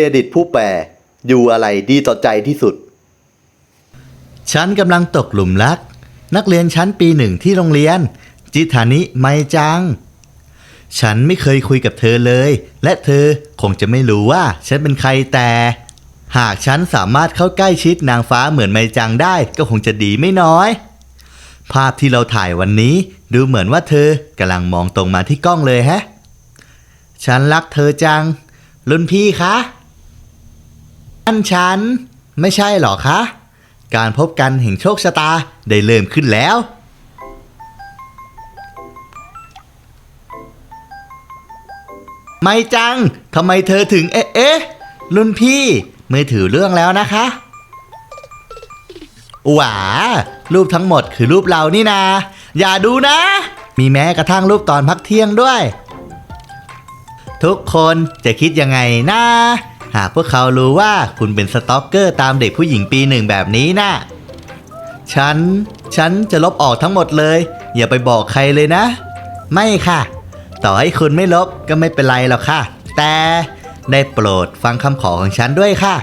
รดิตผู้แปลอยู่อะไรดีต่อใจที่สุด ฉันกำลังตกหลุมรัก นักเรียนชั้นปีหนึ่งที่โรงเรียน จิธานิไมจัง ฉันไม่เคยคุยกับเธอเลย และเธอคงจะไม่รู้ว่าฉันเป็นใครแต่ หากฉันสามารถเข้าใกล้ชิดนางฟ้าเหมือนไมจังได้ก็คงจะดีไม่น้อย ภาพที่เราถ่ายวันนี้ดูเหมือนว่าเธอกำลังมองตรงมาที่กล้องเลยแฮะ ฉันรักเธอจังรุ่นพี่คะ นั่นฉัน ไม่ใช่หรอคะ การพบกันแห่งโชคชะตาได้เริ่มขึ้นแล้ว ไม่จังทำไมเธอถึงเอ๊ะเอ๊ะรุ่นพี่มือถือเรื่องแล้วนะคะหวารูปทั้งหมดคือรูปเรานี่นา อย่าดูนะ มีแม้กระทั่งรูปตอนพักเที่ยงด้วย ทุกคนจะคิดยังไงนะ หากพวกเขารู้ว่าคุณเป็นสต็อกเกอร์ตามเด็กผู้หญิงปีหนึ่งแบบนี้นะฉัน ฉันจะลบออกทั้งหมดเลย อย่าไปบอกใครเลยนะ ไม่ค่ะ ต่อให้คุณไม่ลบก็ไม่เป็นไรหรอกค่ะ แต่ได้โปรดฟังคำขอของฉันด้วยค่ะ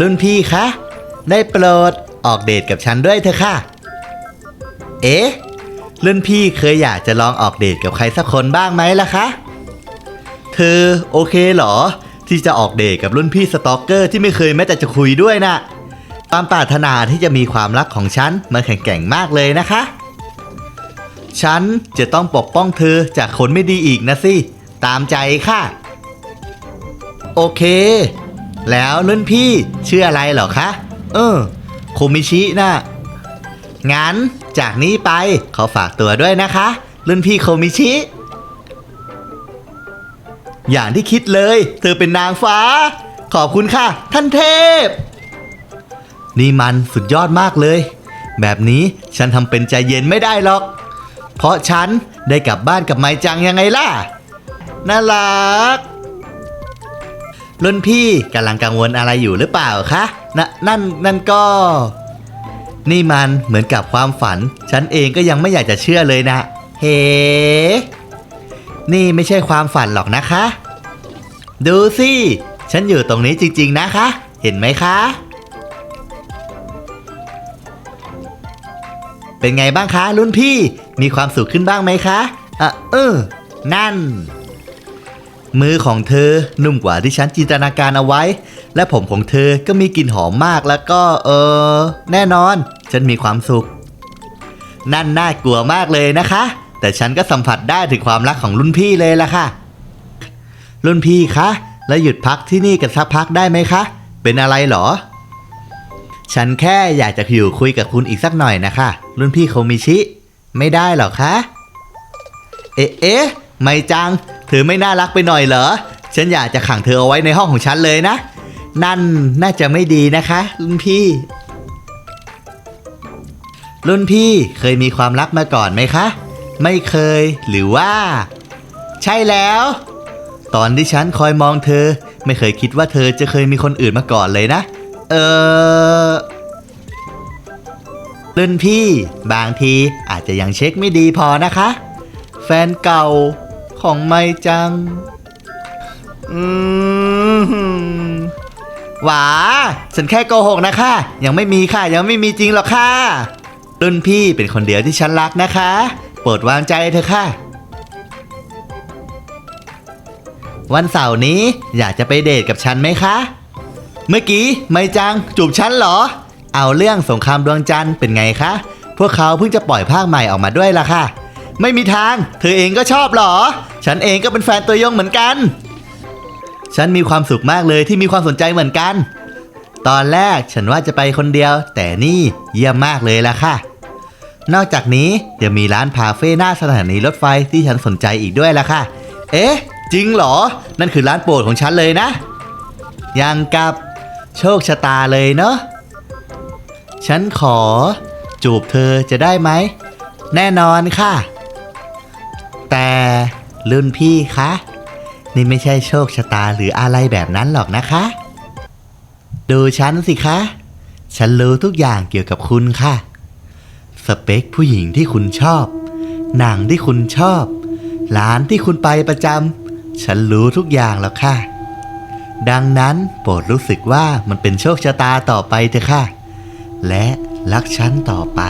รุ่นพี่คะ ได้โปรดออกเดทกับฉันด้วยเถอะค่ะ เอ๊ะ รุ่นพี่เคยอยากจะลองออกเดทกับใครสักคนบ้างไหมล่ะคะ เธอโอเคเหรอ ที่จะออกเดทกับรุ่นพี่สตอกเกอร์ที่ไม่เคยแม้แต่จะคุยด้วยนะความปรารถนาที่จะมีความรักของฉันมันแข็งแกร่งมากเลยนะคะ ฉันจะต้องปกป้องเธอจากคนไม่ดีอีกนะสิ ตามใจค่ะ โอเค แล้วรุ่นพี่ชื่ออะไรเหรอคะ เออโคมิชินะงั้นจากนี้ไปขอฝากตัวด้วยนะคะ รุ่นพี่โคมิชิ อย่างที่คิดเลย เธอเป็นนางฟ้า ขอบคุณค่ะ ท่านเทพ นี่มันสุดยอดมากเลย แบบนี้ฉันทำเป็นใจเย็นไม่ได้หรอก เพราะฉันได้กลับบ้านกับไมจังยังไงล่ะ น่ารักรุ่นพี่กำลังกังวลอะไรอยู่หรือเปล่าคะนะนั่นนั่นก็ นี่มันเหมือนกับความฝัน ฉันเองก็ยังไม่อยากจะเชื่อเลยนะ เฮ้ นี่ไม่ใช่ความฝันหรอกนะคะ ดูสิ ฉันอยู่ตรงนี้จริง ๆ นะคะ เห็นไหมคะ เป็นไงบ้างคะ รุ่นพี่ มีความสุขขึ้นบ้างไหมคะอะเออ นั่น มือของเธอนุ่มกว่าที่ฉันจินตนาการเอาไว้ และผมของเธอก็มีกลิ่นหอมมากแล้วก็ เออ แน่นอน ฉันมีความสุข นั่นน่ากลัวมากเลยนะคะ แต่ฉันก็สัมผัสได้ถึงความรักของรุ่นพี่เลยล่ะค่ะ รุ่นพี่คะแล้วหยุดพักที่นี่กันสักพักได้ไหมคะ เป็นอะไรเหรอ ฉันแค่อยากจะอยู่คุยกับคุณอีกสักหน่อยนะคะ รุ่นพี่โคมิชิ ไม่ได้หรอคะ เอ๊ะเอ๊ะไม่จังเธอไม่น่ารักไปหน่อยเหรอ ฉันอยากจะขังเธอเอาไว้ในห้องของฉันเลยนะ นั่นน่าจะไม่ดีนะคะ รุ่นพี่ รุ่นพี่เคยมีความรักมาก่อนไหมคะ ไม่เคย หรือว่า ใช่แล้ว ตอนที่ฉันคอยมองเธอ ไม่เคยคิดว่าเธอจะเคยมีคนอื่นมาก่อนเลยนะ เออรุ่นพี่ บางทีอาจจะยังเช็คไม่ดีพอนะคะ แฟนเก่าของไม่จัง อืมหวาฉันแค่โกหกนะคะ ยังไม่มีค่ะ ยังไม่มีจริงหรอกค่ะ รุ่นพี่เป็นคนเดียวที่ฉันรักนะคะ โปรดวางใจเถอะค่ะ วันเสาร์นี้อยากจะไปเดทกับฉันไหมคะ เมื่อกี้ไม่จังจูบฉันเหรอ เอาเรื่องสงครามดวงจันทร์เป็นไงคะ พวกเขาเพิ่งจะปล่อยภาคใหม่ออกมาด้วยล่ะค่ะ ไม่มีทาง เธอเองก็ชอบเหรอ ฉันเองก็เป็นแฟนตัวยงเหมือนกัน ฉันมีความสุขมากเลยที่มีความสนใจเหมือนกัน ตอนแรกฉันว่าจะไปคนเดียว แต่นี่เยี่ยมมากเลยล่ะค่ะ นอกจากนี้ยังมีร้านพาเฟ่หน้าสถานีรถไฟที่ฉันสนใจอีกด้วยล่ะค่ะ เอ๊ะ จริงเหรอ นั่นคือร้านโปรดของฉันเลยนะ ยังกับโชคชะตาเลยเนาะ ฉันขอ จูบเธอจะได้ไหม แน่นอนค่ะ แต่รุ่นพี่คะ นี่ไม่ใช่โชคชะตาหรืออะไรแบบนั้นหรอกนะคะ ดูฉันสิคะ ฉันรู้ทุกอย่างเกี่ยวกับคุณค่ะ สเปคผู้หญิงที่คุณชอบ หนังที่คุณชอบ ร้านที่คุณไปประจำ ฉันรู้ทุกอย่างแล้วค่ะ ดังนั้นโปรดรู้สึกว่ามันเป็นโชคชะตาต่อไปเถอะค่ะ และรักฉันต่อไป